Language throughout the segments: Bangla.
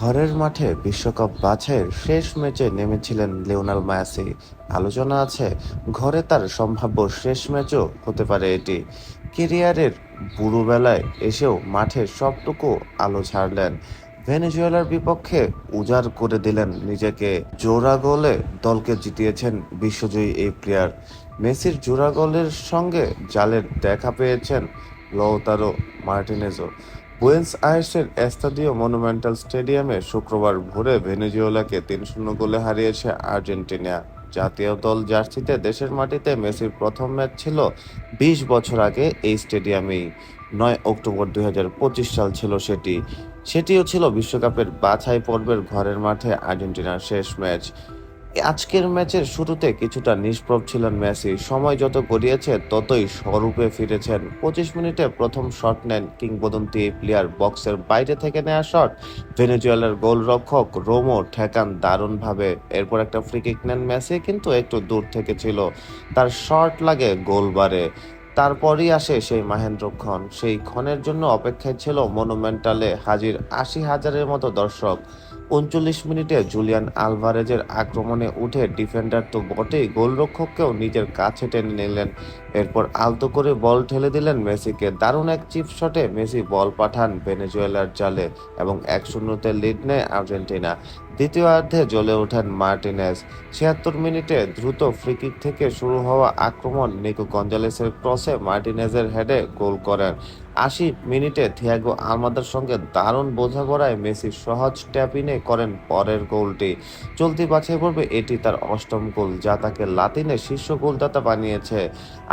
ঘরের মাঠে বিশ্বকাপ বাছাইয়ের শেষ ম্যাচে নেমেছিলেন লিওনাল মেসি। আলোচনা আছে, ঘরে তার সম্ভাব্য শেষ ম্যাচও হতে পারে এটি। কেরিয়ারের বুড়ো বেলায় এসেও মাঠে সবটুকু আলো ছাড়লেন। ভেনেজুয়েলার বিপক্ষে উজাড় করে দিলেন নিজেকে। জোড়া গোলে দলকে জিতিয়েছেন বিশ্বজয়ী এই প্লেয়ার। মেসির জোড়া গোলের সঙ্গে জালের দেখা পেয়েছেন লৌতারো মার্টিনেজও বুয়েন্স আয়ার্সের এস্তাদিও মনুমেন্টাল স্টেডিয়ামে শুক্রবার ভোরে ভেনেজুয়েলাকে তিন শূন্য গোলে হারিয়েছে আর্জেন্টিনা। জাতীয় দল জার্সিতে দেশের মাটিতে মেসির প্রথম ম্যাচ ছিল বিশ বছর আগে এই স্টেডিয়ামেই। নয় অক্টোবর দুই হাজার পঁচিশ সাল ছিল সেটি। সেটিও ছিল বিশ্বকাপের বাছাই পর্বের ঘরের মাঠে আর্জেন্টিনার শেষ ম্যাচ। আজকের ম্যাচের শুরুতে কিছুটা নিষ্প্রভ ছিলেন মেসি। সময় যত গড়িয়েছে, ততই স্বরূপে ফিরেছেন। পঁচিশ মিনিটে প্রথম শট নেন কিংবদন্তি প্লেয়ার বক্সের বাইরে থেকে নেওয়া শট। ভেনেজুয়েলার গোলরক্ষক রোমো ঠেকান দারুণভাবে। এরপর একটা ফ্রি কিক নেন মেসি, কিন্তু একটু দূর থেকে ছিল। তার শট লাগে গোল বারে তারপরই আসে সেই মাহেন্দ্রক্ষণ সেই ক্ষণের জন্য অপেক্ষায় ছিল মনুমেন্টালে হাজির আশি হাজারের মতো দর্শক। উনচল্লিশ মিনিটে জুলিয়ান আলভারেজের আক্রমণে উঠে ডিফেন্ডার তো বটেই গোলরক্ষককেও নিজের কাছে টেনে নিলেন। এরপর আলতো করে বল ঠেলে দিলেন মেসিকে। দারুণ এক চিপ শটে মেসি বল পাঠান ভেনেজুয়েলার জালে এবং এক শূন্যতে লিড নেয় আর্জেন্টিনা। দ্বিতীয়ার্ধে জ্বলে ওঠেন মার্টিনেস ছিয়াত্তর মিনিটে দ্রুত ফ্রিকিক থেকে শুরু হওয়া আক্রমণ নিকো গঞ্জালেসের ক্রসে মার্টিনেজের হেডে গোল করেন। আশি মিনিটে থিয়াগো আলমাদার সঙ্গে দারুণ বোঝাপড়ায় মেসি সহজ ট্যাপিনে করেন পরের গোলটি। চলতি বাছাই পর্বে এটি তার অষ্টম গোল, যা তাকে লাতিনে শীর্ষ গোলদাতা বানিয়েছে।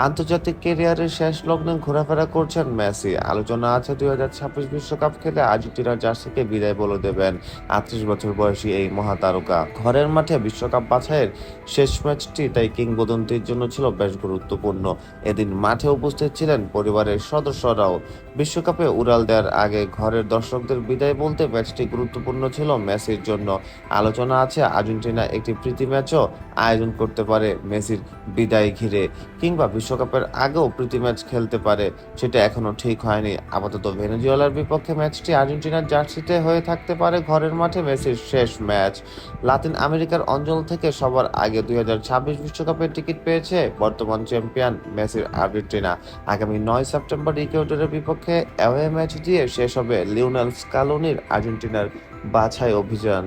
আন্তর্জাতিক কেরিয়ারের শেষ লগ্নে ঘোরাফেরা করছেন মেসি। আলোচনা আছে দুই হাজার ছাব্বিশ বিশ্বকাপ খেলে আর্জেন্টিনার জার্সিকে বিদায় বলে দেবেন। আটত্রিশ বছর বয়সী এই মহাতারকা। ঘরের মাঠে বিশ্বকাপ বাছাইয়ের শেষ ম্যাচটি তাই কিংবদন্তির জন্য ছিল বেশ গুরুত্বপূর্ণ। এদিন মাঠে উপস্থিত ছিলেন পরিবারের সদস্যরাও। বিশ্বকাপে উড়াল দেওয়ার আগে ঘরের দর্শকদের বিদায় বলতে ম্যাচটি গুরুত্বপূর্ণ ছিল মেসির জন্য। আলোচনা আছে, আর্জেন্টিনা একটি প্রীতি ম্যাচও আয়োজন করতে পারে মেসির বিদায় ঘিরে, কিংবা বিশ্বকাপের আগেও প্রীতি ম্যাচ খেলতে পারে, সেটা এখনও ঠিক হয়নি। আপাতত ভেনেজুয়েলার বিপক্ষে ম্যাচটি আর্জেন্টিনার জার্সিতে হয়ে থাকতে পারে ঘরের মাঠে মেসির শেষ ম্যাচ। লাতিন আমেরিকার অঞ্চল থেকে সবার আগে দুই বিশ্বকাপের টিকিট পেয়েছে বর্তমান চ্যাম্পিয়ন মেসির আর্জেন্টিনা। আগামী নয় সেপ্টেম্বর ইকুয়েডরের বিপক্ষে অ্যাওয়ে ম্যাচ দিয়ে শেষ হবে লিওনাল স্কালোনির আর্জেন্টিনার বাছাই অভিযান।